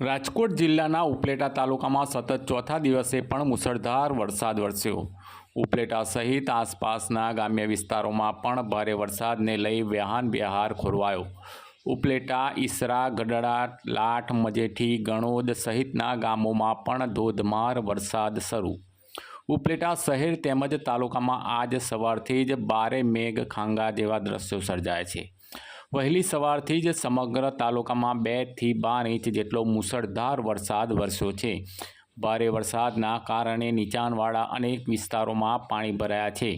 રાજકોટ જિલ્લાના ઉપલેટા તાલુકામાં સતત ચોથા દિવસે પણ મુસળધાર વરસાદ વરસ્યો. ઉપલેટા સહિત આસપાસના ગ્રામ્ય વિસ્તારોમાં પણ ભારે વરસાદને લઈ વ્યાહાન વ્યવહાર ખોરવાયો. ઉપલેટા, ઈસરા, ગઢડા લાઠ મજેઠી, ગણોદ સહિતના ગામોમાં પણ ધોધમાર વરસાદ શરૂ. ઉપલેટા શહેર તેમજ તાલુકામાં આજ સવારથી જ બારે મેઘ ખાંગા જેવા દ્રશ્યો સર્જાય છે. વહેલી સવારથી જ સમગ્ર તાલુકામાં બેથી બાર ઇંચ જેટલો મુસળધાર વરસાદ વરસ્યો છે. ભારે વરસાદના કારણે નીચાણવાળા અનેક વિસ્તારોમાં પાણી ભરાયા છે.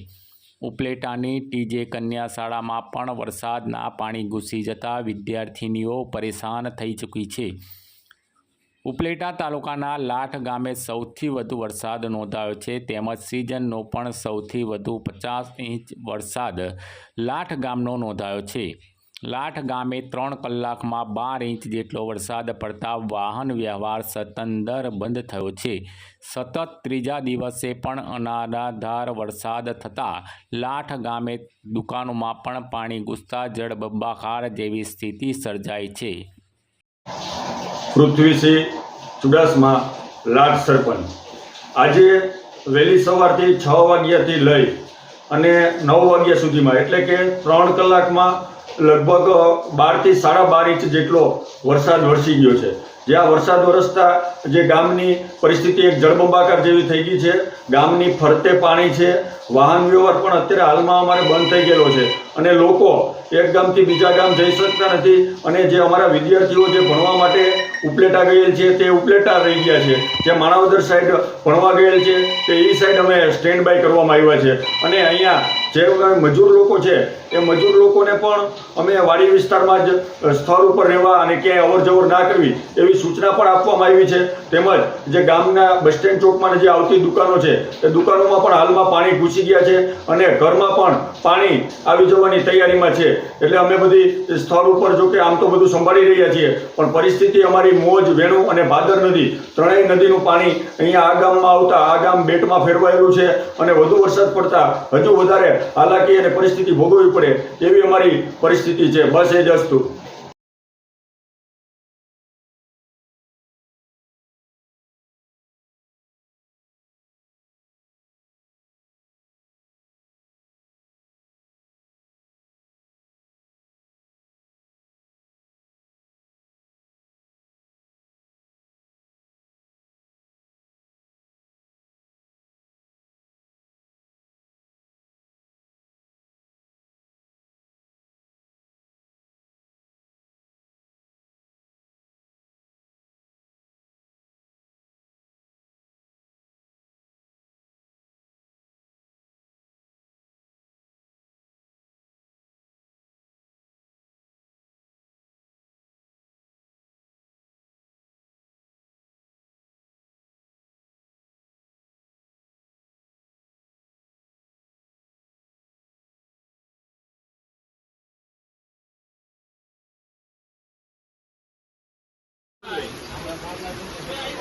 ઉપલેટાની ટીજે કન્યા શાળામાં પણ વરસાદના પાણી ઘૂસી જતા વિદ્યાર્થિનીઓ પરેશાન થઈ ચૂકી છે. ઉપલેટા તાલુકાના લાઠ ગામે સૌથી વધુ વરસાદ નોંધાયો છે. તેમજ સિઝનનો પણ સૌથી વધુ પચાસ ઇંચ વરસાદ લાઠ ગામનો નોંધાયો છે. લાઠ ગામે ત્રણ કલાકમાં બાર ઇંચ જેટલો વરસાદ પડતા વાહન વ્યવહાર સતંદર બંધ થયો છે. સતત ત્રીજા દિવસે પણ અનાધાર વરસાદ થતાં લાઠ ગામે દુકાનોમાં પણ પાણી ઘૂસતા જળબંબાકાર જેવી સ્થિતિ સર્જાઈ છે. પૃથ્વીસિંહ ચુડાસમા લાઠ સરપંચ. આજે વહેલી સવારથી છ વાગ્યાથી લઈ અને નવ વાગ્યા સુધીમાં, એટલે કે ત્રણ કલાકમાં લગભગ બારથી સાડા બાર ઇંચ જેટલો વરસાદ વરસી ગયો છે. જે આ વરસાદ વરસતા જે ગામની પરિસ્થિતિ એક જળબંબાકાર જેવી થઈ ગઈ છે. ગામની ફરતે પાણી છે. વાહન વ્યવહાર પણ અત્યારે હાલમાં અમારે બંધ થઈ ગયેલો છે. અને લોકો એક ગામથી બીજા ગામ જઈ શકતા નથી અને જે અમારા વિદ્યાર્થીઓ જે ભણવા માટે ઉપલેટા ગયેલ છે તે ઉપલેટા રહી ગયા છે. જે માણાવદર સાઈડ ભણવા ગયેલ છે તે એ સાઈડ અમે સ્ટેન્ડ બાય કરવામાં આવ્યા છે. અને અહીંયા જે મજૂર લોકો છે, એ મજૂર લોકોને પણ અમે વાડી વિસ્તારમાં જ સ્થળ ઉપર રહેવા અને ક્યાંય અવર જવર ના કરવી એવી સૂચના પણ આપવામાં આવી છે. તેમજ જે ગામના બસ સ્ટેન્ડ ચોકમાં જે આવતી દુકાનો છે, એ દુકાનોમાં પણ હાલમાં પાણી ઘૂસી ગયા છે અને ઘરમાં પણ પાણી આવી જવાની તૈયારીમાં છે. એટલે અમે બધી સ્થળ ઉપર જો કે આમ તો બધું સંભાળી રહ્યા છીએ, પણ પરિસ્થિતિ અમારી મોજ, વેણુ અને ભાદર નદી, ત્રણેય નદીનું પાણી અહીંયા આ ગામમાં આવતા, આ ગામ બેટમાં ફેરવાયેલું છે અને વધુ વરસાદ પડતા હજુ વધારે હાલાકી અને પરિસ્થિતિ ભોગવવી પડે એવી અમારી પરિસ્થિતિ છે. બસ એ જ વસ્તુ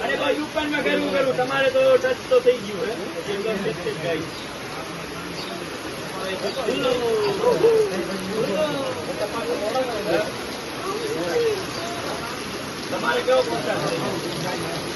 અરે ભાઈ યુપન મેં કર્યું કર્યું તમારે તો ટચ તો થઈ ગયું. તમારે કેવો પહોંચાડ